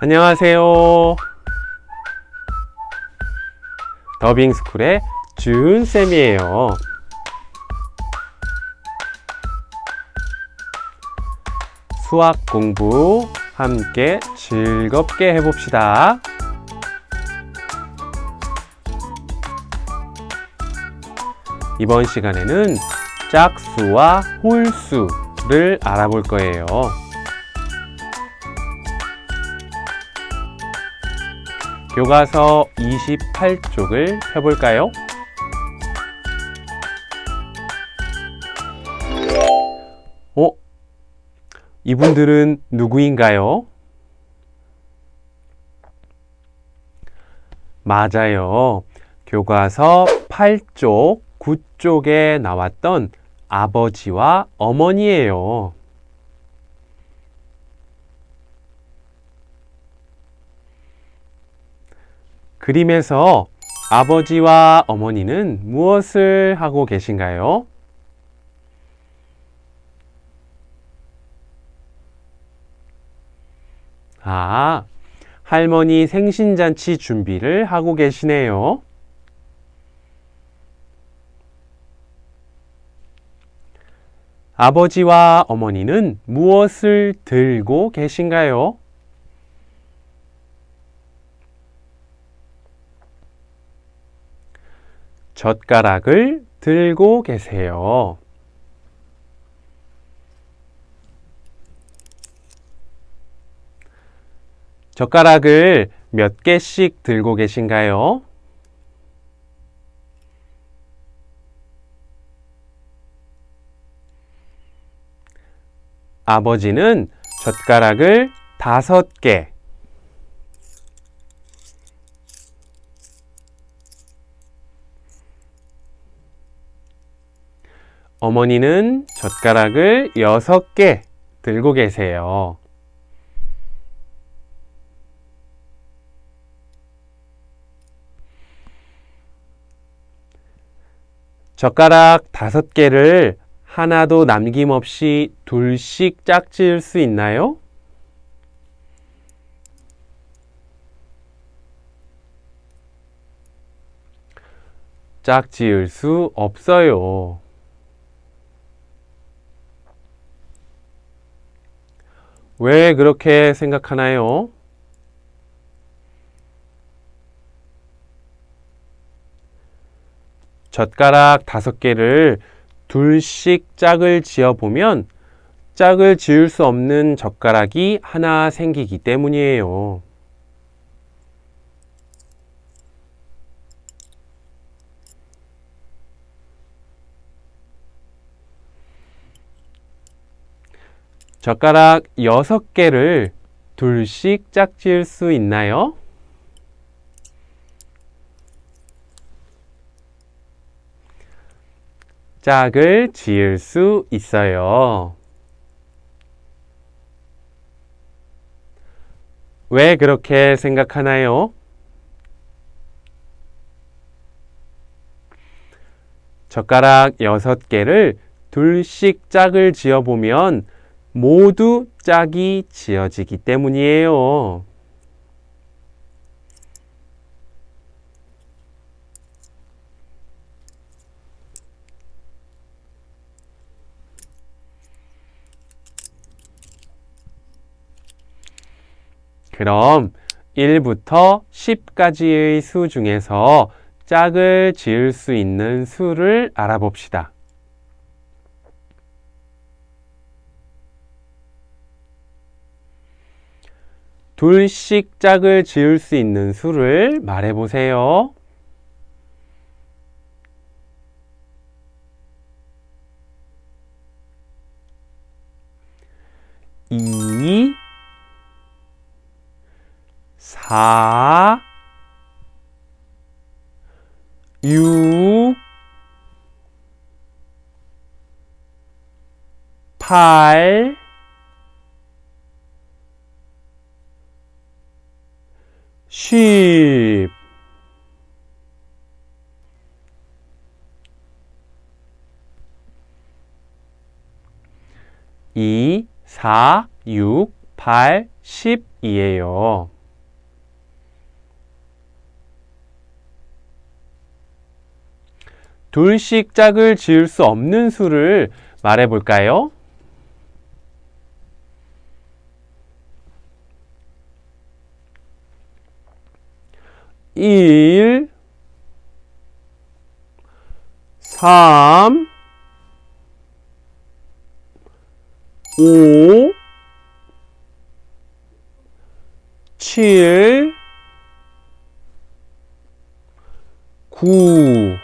안녕하세요. 더빙 스쿨의 주은 쌤이에요. 수학 공부 함께 즐겁게 해봅시다. 이번 시간에는 짝수와 홀수를 알아볼 거예요. 교과서 28쪽을 펴볼까요? 어? 이분들은 누구인가요? 맞아요. 교과서 8쪽, 9쪽에 나왔던 아버지와 어머니예요. 그림에서 아버지와 어머니는 무엇을 하고 계신가요? 아, 할머니 생신잔치 준비를 하고 계시네요. 아버지와 어머니는 무엇을 들고 계신가요? 젓가락을 들고 계세요. 젓가락을 몇 개씩 들고 계신가요? 아버지는 젓가락을 다섯 개, 어머니는 젓가락을 여섯 개 들고 계세요. 젓가락 다섯 개를 하나도 남김없이 둘씩 짝지을 수 있나요? 짝지을 수 없어요. 왜 그렇게 생각하나요? 젓가락 다섯 개를 둘씩 짝을 지어 보면 짝을 지을 수 없는 젓가락이 하나 생기기 때문이에요. 젓가락 여섯 개를 둘씩 짝지을 수 있나요? 짝을 지을 수 있어요. 왜 그렇게 생각하나요? 젓가락 여섯 개를 둘씩 짝을 지어 보면 모두 짝이 지어지기 때문이에요. 그럼 1부터 10까지의 수 중에서 짝을 지을 수 있는 수를 알아봅시다. 둘씩 짝을 지을 수 있는 수를 말해 보세요. 이, 사, 육, 팔, 팔, 10이에요. 둘씩 짝을 지을 수 없는 수를 말해 볼까요? 일, 삼, 오, 칠, 구,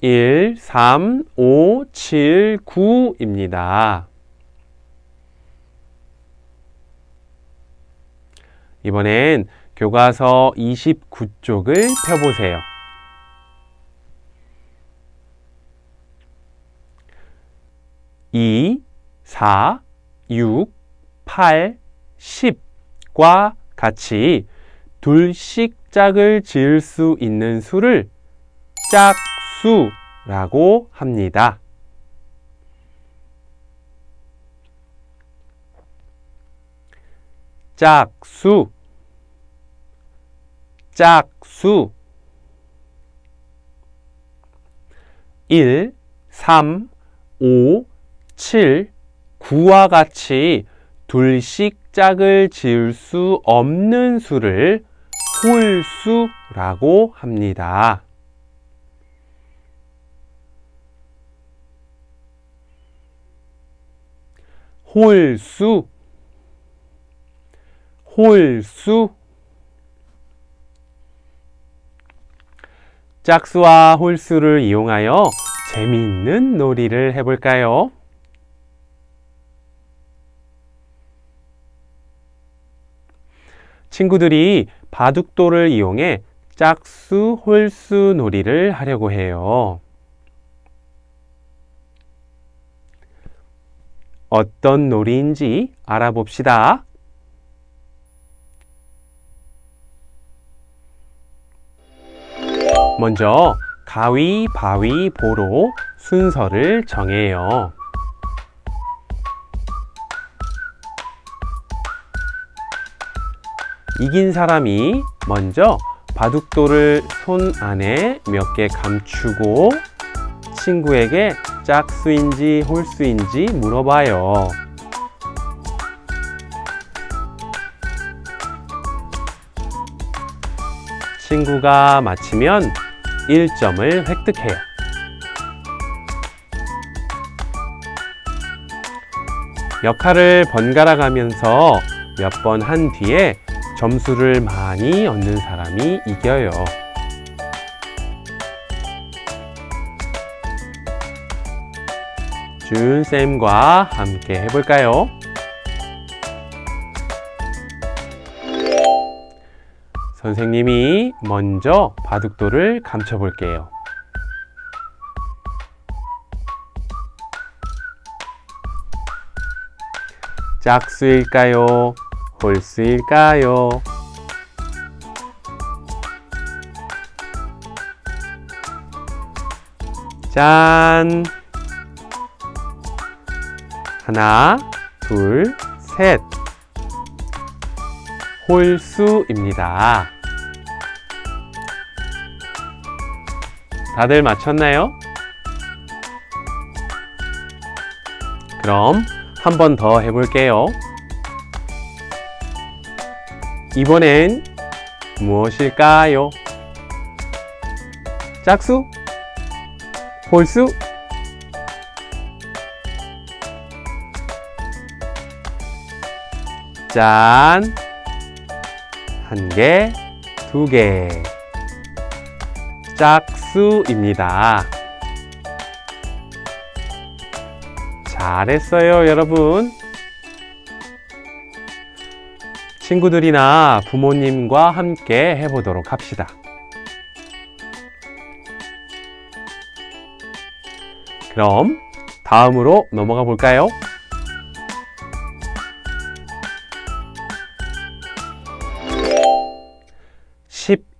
일, 삼, 오, 칠, 구입니다. 이번엔 교과서 29쪽을 펴보세요. 2, 4, 6, 8, 10과 같이 둘씩 짝을 지을 수 있는 수를 짝수라고 합니다. 짝수. 짝수. 1, 3, 5, 7, 9와 같이 둘씩 짝을 지을 수 없는 수를 홀수라고 합니다. 홀수 홀수 짝수와 홀수를 이용하여 재미있는 놀이를 해볼까요? 친구들이 바둑돌을 이용해 짝수, 홀수 놀이를 하려고 해요. 어떤 놀이인지 알아봅시다. 먼저 가위, 바위, 보로 순서를 정해요. 이긴 사람이 먼저 바둑돌을 손 안에 몇 개 감추고 친구에게 짝수인지 홀수인지 물어봐요. 친구가 맞히면 1점을 획득해요. 역할을 번갈아 가면서 몇 번 한 뒤에 점수를 많이 얻는 사람이 이겨요. 준쌤과 함께 해볼까요? 선생님이 먼저 바둑돌을 감춰 볼게요. 짝수일까요? 홀수일까요? 짠! 하나, 둘, 셋. 홀수입니다. 다들 맞췄나요? 그럼 한 번 더 해볼게요. 이번엔 무엇일까요? 짝수? 홀수? 짠! 한 개, 두 개. 짝수입니다. 잘했어요, 여러분. 친구들이나 부모님과 함께 해보도록 합시다. 그럼 다음으로 넘어가 볼까요?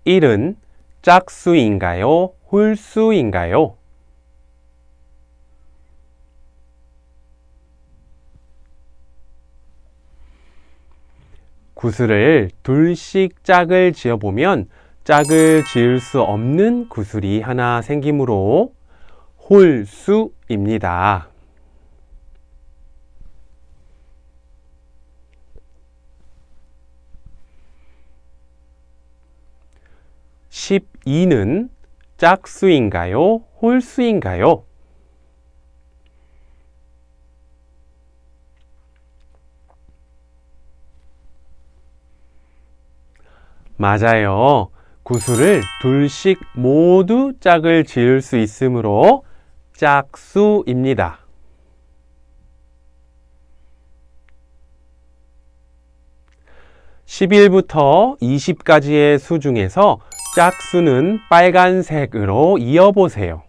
1은 짝수인가요? 홀수인가요? 구슬을 둘씩 짝을 지어보면 짝을 지을 수 없는 구슬이 하나 생기므로 홀수입니다. (12는) 짝수인가요? 홀수인가요? 맞아요. 구슬을 둘씩 모두 짝을 지을 수 있으므로 짝수입니다. (11부터) (20까지의) 수 중에서 짝수는 빨간색으로 이어보세요.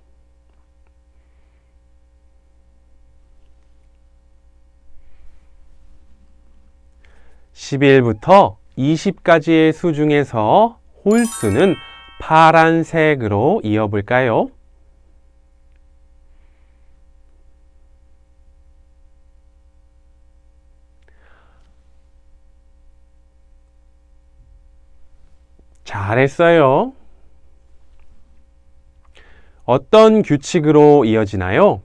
(11부터) 20까지의 수 중에서 홀수는 파란색으로 이어볼까요? 잘했어요. 어떤 규칙으로 이어지나요?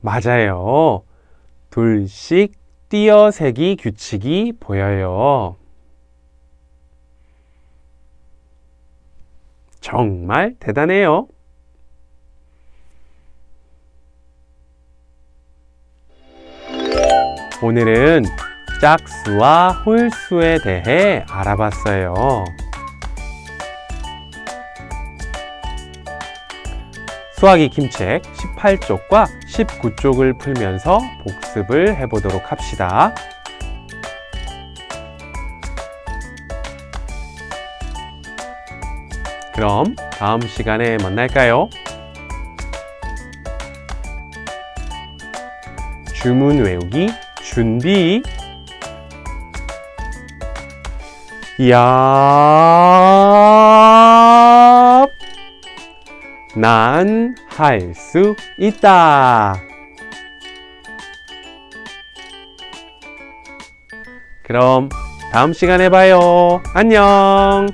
맞아요. 둘씩 띄어세기 규칙이 보여요. 정말 대단해요. 오늘은 짝수와 홀수에 대해 알아봤어요. 수학이 김책 18쪽과 19쪽을 풀면서 복습을 해보도록 합시다. 그럼 다음 시간에 만날까요? 주문 외우기 준비. 야, 난 할 수 있다. 그럼 다음 시간에 봐요. 안녕.